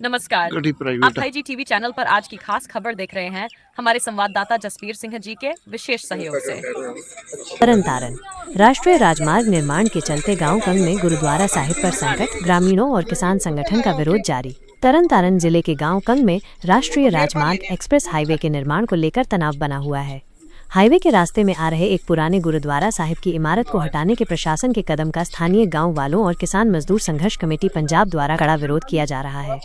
नमस्कार। आप जी TV channel पर आज की खास खबर देख रहे हैं। हमारे संवाददाता जसवीर सिंह जी के विशेष सहयोग से। तरन तारण राष्ट्रीय राजमार्ग निर्माण के चलते गाँव कंग में गुरुद्वारा साहिब पर संकट ग्रामीणों और किसान संगठन का विरोध जारी। तरन तारण ज़िले के गाँव कंग में राष्ट्रीय राजमार्ग एक्सप्रेस हाईवे के निर्माण को लेकर तनाव बना हुआ है। हाईवे के रास्ते में आ रहे एक पुराने गुरुद्वारा साहिब की इमारत को हटाने के प्रशासन के कदम का स्थानीय गाँव वालों और किसान मजदूर संघर्ष कमेटी पंजाब द्वारा कड़ा विरोध किया जा रहा है।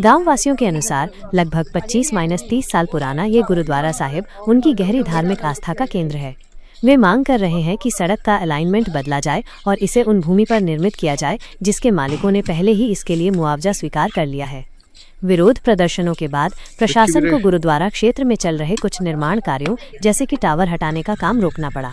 गाँव वासियों के अनुसार, लगभग 25 माइनस तीस साल पुराना ये गुरुद्वारा साहिब उनकी गहरी धार्मिक आस्था का केंद्र है। वे मांग कर रहे हैं कि सड़क का अलाइनमेंट बदला जाए और इसे उन भूमि पर निर्मित किया जाए, जिसके मालिकों ने पहले ही इसके लिए मुआवजा स्वीकार कर लिया है। विरोध प्रदर्शनों के बाद प्रशासन को गुरुद्वारा क्षेत्र में चल रहे कुछ निर्माण कार्यों जैसे कि टावर हटाने का काम रोकना पड़ा।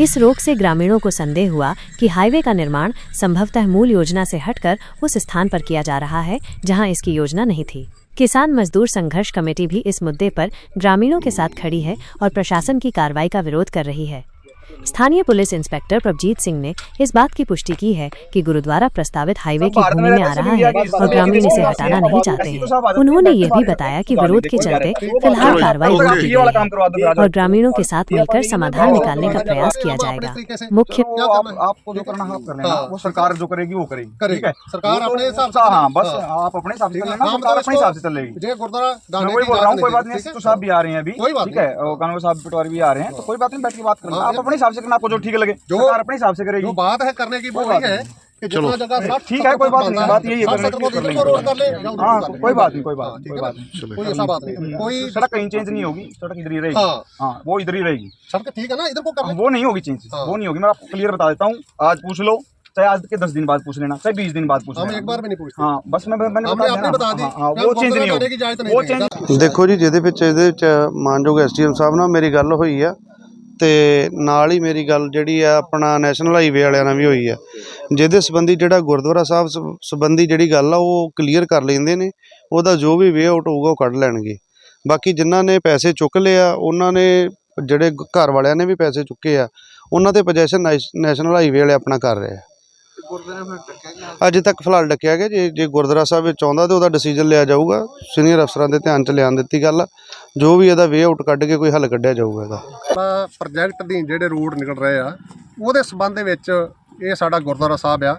इस रोक से ग्रामीणों को संदेह हुआ कि हाईवे का निर्माण संभवतः मूल योजना से हटकर उस स्थान पर किया जा रहा है जहाँ इसकी योजना नहीं थी। किसान मजदूर संघर्ष कमेटी भी इस मुद्दे पर ग्रामीणों के साथ खड़ी है और प्रशासन की कार्रवाई का विरोध कर रही है। स्थानीय पुलिस इंस्पेक्टर प्रभजीत सिंह ने इस बात की पुष्टि की है कि गुरुद्वारा प्रस्तावित हाईवे की भूमि में आ रहा है और ग्रामीण इसे हटाना नहीं चाहते हैं। उन्होंने ये भी बताया कि विरोध के चलते फ़िलहाल कार्रवाई रोक दी गई है और ग्रामीणों के साथ मिलकर समाधान निकालने का प्रयास किया जाएगा। मुख्य आपको जो करना है आप हाँ। वो सरकार जो करेगी वो करेगी। है? सरकार तो अपने हिसाब से हाँ बस हाँ। आप अपने हिसाब से है। लेना हम सरकार तो अपने हिसाब से चलेगी। जय गुरुद्वारा मैं वही बोल रहा हूँ कोई बात नहीं नहीं? तो साहब भी आ रहे हैं अभी। ठीक है? कानून साहब पटवारी भी आ रहे हैं। तो कोई बात नहीं बैठ के बात करना आप अपने हिसाब से करना आपको जो ठीक लगे जो- सरकार अपने हिसाब से जो करेगी बात है करने की वो कोई बात वही है नहीं। कि जितना जगह साठ ठीक है कोई बात नहीं बात यही है साठ करने सत्तर की को कर इधर को रोड कर ले लेंगे या उधर हाँ को कर ले। कोई बात नहीं कोई हाँ, बात ठीक कोई है बात ना? नहीं कोई ऐसा बात नहीं कोई सड़क कहीं चेंज नहीं होगी सड़क इधर ही रहेगी हाँ हाँ वो इधर ही रहेगी सड़क ठीक है ना इधर को कर ले वो नहीं होगी चेंज हाँ। वो नहीं होगी मैं आपको क्लियर बता देता हूँ आज पूछ लो चाहे आज के दस दिन बाद पूछ लेना चाहे बीस दिन बाद पूछ हम लेना एक बार भी नहीं पूछते हाँ बस मैं मैंने हमने बता आपने दिया बता ना। दी हाँ, हाँ, कि वो हम चेंज नहीं गुरुद्वारा की इजाजत होगी नहीं वो देंगे। चेंज ਦੇਖੋ ਜੀ ਜਿਹਦੇ ਵਿੱਚ ਇਹਦੇ ਵਿੱਚ ਮਾਨਯੋਗ ਐਸਡੀਐਮ ਸਾਹਿਬ ਨਾਲ ਮੇਰੀ ਗੱਲ ਹੋਈ ਆ ਤੇ ਨਾਲ ਹੀ ਮੇਰੀ ਗੱਲ ਜਿਹੜੀ ਆ ਆਪਣਾ ਨੈਸ਼ਨਲ ਹਾਈਵੇ ਵਾਲਿਆਂ ਨਾਲ ਵੀ ਹੋਈ ਆ। ਜਿਹਦੇ ਸੰਬੰਧੀ ਜਿਹੜਾ ਗੁਰਦੁਆਰਾ ਸਾਹਿਬ ਸੰ- ਸੰਬੰਧੀ ਜਿਹੜੀ ਗੱਲ ਆ, ਉਹ ਕਲੀਅਰ ਕਰ ਲੈਂਦੇ ਨੇ। ਉਹਦਾ ਜੋ ਵੀ ਵੇ ਆਊਟ ਹੋਊਗਾ ਉਹ ਕੱਢ ਲੈਣਗੇ। ਬਾਕੀ ਜਿਨ੍ਹਾਂ ਨੇ ਪੈਸੇ ਚੁੱਕ ਲਿਆ ਉਹਨਾਂ ਨੇ ਜਿਹੜੇ ਗ- ਘਰ ਵਾਲਿਆਂ ਨੇ ਵੀ ਪੈਸੇ ਚੁੱਕੇ ਆ, ਉਹਨਾਂ ਤੇ ਪੋਜੈਸ਼ਨ ਨੈਸ਼ਨਲ ਹਾਈਵੇ ਵਾਲੇ ਆਪਣਾ ਕਰ ਰਹੇ ਆ। ਅਜੇ ਤੱਕ ਫਿਲਹਾਲ ਡੱਕਿਆ ਗਿਆ। ਜੇ ਜੇ ਗੁਰਦੁਆਰਾ ਸਾਹਿਬ ਵਿੱਚ ਆਉਂਦਾ ਤੇ ਉਹਦਾ ਡਿਸੀਜਨ ਲਿਆ ਜਾਊਗਾ। ਸੀਨੀਅਰ ਅਫਸਰਾਂ ਦੇ ਧਿਆਨ ਚ ਲਿਆਉਣ ਦਿੱਤੀ ਗੱਲ ਆ। ਜੋ ਵੀ ਇਹਦਾ ਵੇ ਆਊਟ ਕੱਢ ਕੇ ਕੋਈ ਹੱਲ ਕੱਢਿਆ ਜਾਊਗਾ ਇਹਦਾ। ਪ੍ਰੋਜੈਕਟ ਦੀ ਜਿਹੜੇ ਰੋਡ ਨਿਕਲ ਰਹੇ ਆ, ਉਹਦੇ ਸੰਬੰਧ ਦੇ ਵਿੱਚ ਇਹ ਸਾਡਾ ਗੁਰਦੁਆਰਾ ਸਾਹਿਬ ਆ।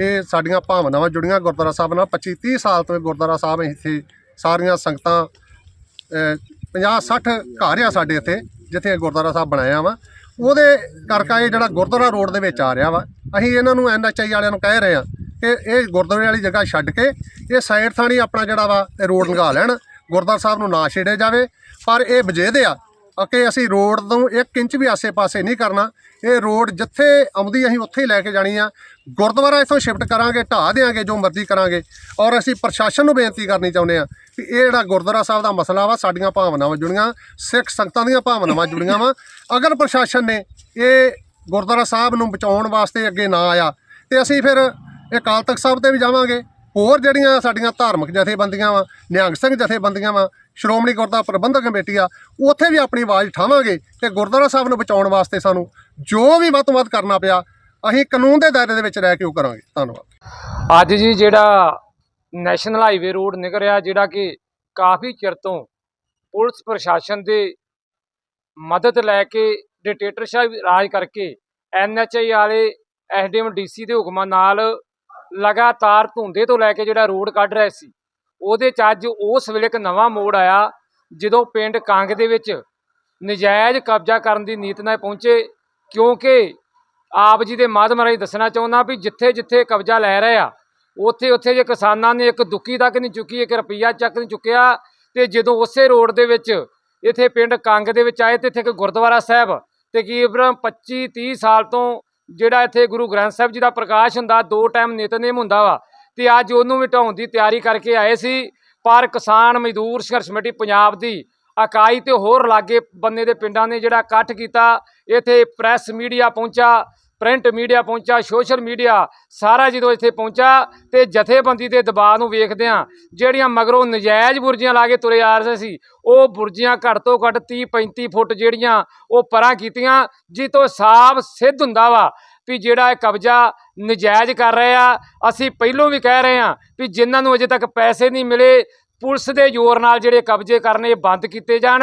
ਇਹ ਸਾਡੀਆਂ ਭਾਵਨਾਵਾਂ ਜੁੜੀਆਂ ਗੁਰਦੁਆਰਾ ਸਾਹਿਬ ਨਾਲ। 25 30 ਸਾਲ ਤੋਂ ਗੁਰਦੁਆਰਾ ਸਾਹਿਬ ਇੱਥੇ ਸਾਰੀਆਂ ਸੰਗਤਾਂ 50 60 ਘਰ ਆ ਸਾਡੇ ਇੱਥੇ, ਜਿੱਥੇ ਇਹ ਗੁਰਦੁਆਰਾ ਸਾਹਿਬ ਬਣਾਇਆ ਵਾ। ਉਹਦੇ ਕਰਕੇ ਇਹ ਜਿਹੜਾ ਗੁਰਦੁਆਰਾ ਰੋਡ ਦੇ ਵਿੱਚ ਆ ਰਿਹਾ ਵਾ। ਅਸੀਂ ਇਹਨਾਂ ਨੂੰ ਐਨਐਚਆਈ ਵਾਲਿਆਂ ਨੂੰ ਕਹਿ ਰਹੇ ਆ ਕਿ ਇਹ ਗੁਰਦੁਆਰੇ ਵਾਲੀ ਜਗ੍ਹਾ ਛੱਡ ਕੇ ਇਹ ਸਾਈਡ ਥਾਣੀ ਆਪਣਾ ਜਿਹੜਾ ਵਾ, ਇਹ ਰੋਡ ਲਗਾ ਲੈਣ। ਗੁਰਦੁਆਰਾ ਸਾਹਿਬ ਨੂੰ ਨਾ ਛੇੜਿਆ ਜਾਵੇ, ਪਰ ਇਹ ਵਜੇਦੇ ਆ ਕਿ ਅਸੀਂ ਰੋਡ ਤੋਂ 1 ਇੰਚ ਵੀ ਆਸੇ-ਪਾਸੇ ਨਹੀਂ ਕਰਨਾ। ਇਹ ਰੋਡ ਜਿੱਥੇ ਆਉਂਦੀ ਅਸੀਂ ਉੱਥੇ ਹੀ ਲੈ ਕੇ ਜਾਣੀ ਆ। ਗੁਰਦੁਆਰਾ ਇਥੋਂ ਸ਼ਿਫਟ ਕਰਾਂਗੇ, ਢਾਹ ਦੇਾਂਗੇ ਜੋ ਮਰਜ਼ੀ ਕਰਾਂਗੇ। ਔਰ ਅਸੀਂ ਪ੍ਰਸ਼ਾਸਨ ਨੂੰ ਬੇਨਤੀ ਕਰਨੀ ਚਾਹੁੰਦੇ ਆ ਕਿ ਇਹ ਜਿਹੜਾ ਗੁਰਦੁਆਰਾ ਸਾਹਿਬ ਦਾ ਮਸਲਾ ਵਾ, ਸਾਡੀਆਂ ਭਾਵਨਾਵਾਂ ਜੁੜੀਆਂ, ਸਿੱਖ ਸੰਗਤਾਂ ਦੀਆਂ ਭਾਵਨਾਵਾਂ ਜੁੜੀਆਂ ਵਾ। ਅਗਰ ਪ੍ਰਸ਼ਾਸਨ ਨੇ ਇਹ ਗੁਰਦੁਆਰਾ ਸਾਹਿਬ ਨੂੰ ਬਚਾਉਣ ਵਾਸਤੇ ਅੱਗੇ ਨਾ ਆਇਆ, ਤੇ ਅਸੀਂ ਫਿਰ ਇਹ ਅਕਾਲ ਤਖਤ ਸਾਹਿਬ ਤੇ ਵੀ ਜਾਵਾਂਗੇ। ਹੋਰ ਜਿਹੜੀਆਂ ਸਾਡੀਆਂ ਧਾਰਮਿਕ ਜਥੇਬੰਦੀਆਂ ਵਾ, ਨਿਹੰਗ ਸਿੰਘ ਜਥੇਬੰਦੀਆਂ ਵਾ, ਸ਼੍ਰੋਮਣੀ ਗੁਰਦੁਆਰਾ ਪ੍ਰਬੰਧਕ ਕਮੇਟੀ ਆ, ਉੱਥੇ ਵੀ ਆਪਣੀ ਆਵਾਜ਼ ਉਠਾਵਾਂਗੇ ਕਿ ਗੁਰਦੁਆਰਾ ਸਾਹਿਬ ਨੂੰ ਬਚਾਉਣ ਵਾਸਤੇ ਸਾਨੂੰ ਜੋ ਵੀ ਵੱਧ ਤੋਂ ਵੱਧ ਕਰਨਾ ਪਿਆ, ਅਸੀਂ ਕਾਨੂੰਨ ਦੇ ਦਾਇਰੇ ਦੇ ਵਿੱਚ ਰਹਿ ਕੇ ਉਹ ਕਰਾਂਗੇ। ਧੰਨਵਾਦ। ਅੱਜ ਜੀ ਜਿਹੜਾ ਨੈਸ਼ਨਲ ਹਾਈਵੇ ਰੋਡ ਨਿਕਲ ਰਿਹਾ ਜਿਹੜਾ ਕਿ ਕਾਫੀ ਚਿਰ ਤੋਂ ਪੁਲਿਸ ਪ੍ਰਸ਼ਾਸਨ ਦੇ ਮਦਦ ਲੈ ਕੇ ਡਿਕਟੇਟਰਸ਼ਿਪ ਰਾਜ ਕਰਕੇ ਐਨਐਚਆਈ ਵਾਲੇ ਐਸਡੀਐਮ ਡੀਸੀ ਦੇ ਹੁਕਮਾਂ ਨਾਲ ਲਗਾਤਾਰ ਧੁੰਦੇ ਤੋਂ ਲੈ ਕੇ ਜਿਹੜਾ ਰੋਡ ਕੱਢ ਰਹੇ ਸੀ, ਉਹਦੇ ਚ ਅੱਜ ਉਸ ਵੇਲੇ ਇੱਕ ਨਵਾਂ ਮੋੜ ਆਇਆ, ਜਦੋਂ ਪਿੰਡ ਕੰਗ ਦੇ ਵਿੱਚ ਨਜਾਇਜ਼ ਕਬਜ਼ਾ ਕਰਨ ਦੀ ਨੀਤ ਨਾਲ ਪਹੁੰਚੇ, ਕਿਉਂਕਿ ਆਪ ਜੀ ਦੇ ਮਾਧਿਅਮ ਰਾਹੀਂ ਦੱਸਣਾ ਚਾਹੁੰਦਾ ਵੀ ਜਿੱਥੇ ਜਿੱਥੇ ਕਬਜ਼ਾ ਲੈ ਰਹੇ ਆ, ਉੱਥੇ ਉੱਥੇ ਜੇ ਕਿਸਾਨਾਂ ਨੇ ਇੱਕ ਦੁੱਕੀ ਤੱਕ ਨਹੀਂ ਚੁੱਕੀ, ਇੱਕ ਰੁਪਈਆ ਚੱਕ ਨਹੀਂ ਚੁੱਕਿਆ, ਤੇ ਜਦੋਂ ਉਸੇ ਰੋਡ ਦੇ ਵਿੱਚ ਇੱਥੇ ਪਿੰਡ ਕੰਗ ਦੇ ਵਿੱਚ ਆਏ, ਤੇ ਇੱਥੇ ਇੱਕ ਗੁਰਦੁਆਰਾ ਸਾਹਿਬ ਤਕਰੀਬਨ 25 30 ਸਾਲ ਤੋਂ ਜਿਹੜਾ ਇੱਥੇ ਗੁਰੂ ਗ੍ਰੰਥ ਸਾਹਿਬ ਜੀ ਦਾ ਪ੍ਰਕਾਸ਼ ਹੁੰਦਾ, ਦੋ ਟਾਈਮ ਨਿਤਨੇਮ ਹੁੰਦਾ ਵਾ, ਤੇ ਅੱਜ ਉਹਨੂੰ ਵੀ ਢਾਉਣ ਦੀ ਤਿਆਰੀ ਕਰਕੇ ਆਏ ਸੀ। ਪਰ ਕਿਸਾਨ ਮਜ਼ਦੂਰ ਸੰਘਰਸ਼ ਕਮੇਟੀ ਪੰਜਾਬ ਦੀ ਇਕਾਈ ਤੇ ਹੋਰ ਲਾਗੇ ਬੰਨੇ ਦੇ ਪਿੰਡਾਂ ਨੇ ਜਿਹੜਾ ਇਕੱਠ ਕੀਤਾ, ਇੱਥੇ ਪ੍ਰੈਸ ਮੀਡੀਆ ਪਹੁੰਚਾ ਪ੍ਰਿੰਟ ਮੀਡੀਆ ਪਹੁੰਚਾ, ਸੋਸ਼ਲ ਮੀਡੀਆ ਸਾਰਾ ਜਦੋਂ ਇੱਥੇ ਪਹੁੰਚਾ ਤੇ ਜਥੇਬੰਦੀ ਦੇ ਦਬਾਅ ਨੂੰ ਵੇਖਦਿਆਂ ਜਿਹੜੀਆਂ ਮਗਰੋਂ ਨਜਾਇਜ਼ ਬੁਰਜੀਆਂ ਲਾ ਕੇ ਤੁਰੇ ਆ ਰਹੇ ਸੀ, ਉਹ ਬੁਰਜੀਆਂ ਘੱਟ ਤੋਂ ਘੱਟ 30 35 ਫੁੱਟ ਜਿਹੜੀਆਂ ਉਹ ਪਰਾਂ ਕੀਤੀਆਂ ਜਿਸ ਤੋਂ ਸਾਫ਼ ਸਿੱਧ ਹੁੰਦਾ ਵਾ ਵੀ ਜਿਹੜਾ ਇਹ ਕਬਜ਼ਾ ਨਜਾਇਜ਼ ਕਰ ਰਹੇ ਆ, ਅਸੀਂ ਪਹਿਲੋਂ ਵੀ ਕਹਿ ਰਹੇ ਆ ਵੀ ਜਿਨ੍ਹਾਂ ਨੂੰ ਅਜੇ ਤੱਕ ਪੈਸੇ ਨਹੀਂ ਮਿਲੇ, ਪੁਲਿਸ ਦੇ ਜ਼ੋਰ ਨਾਲ ਜਿਹੜੇ ਕਬਜ਼ੇ ਕਰਨੇ ਬੰਦ ਕੀਤੇ ਜਾਣ।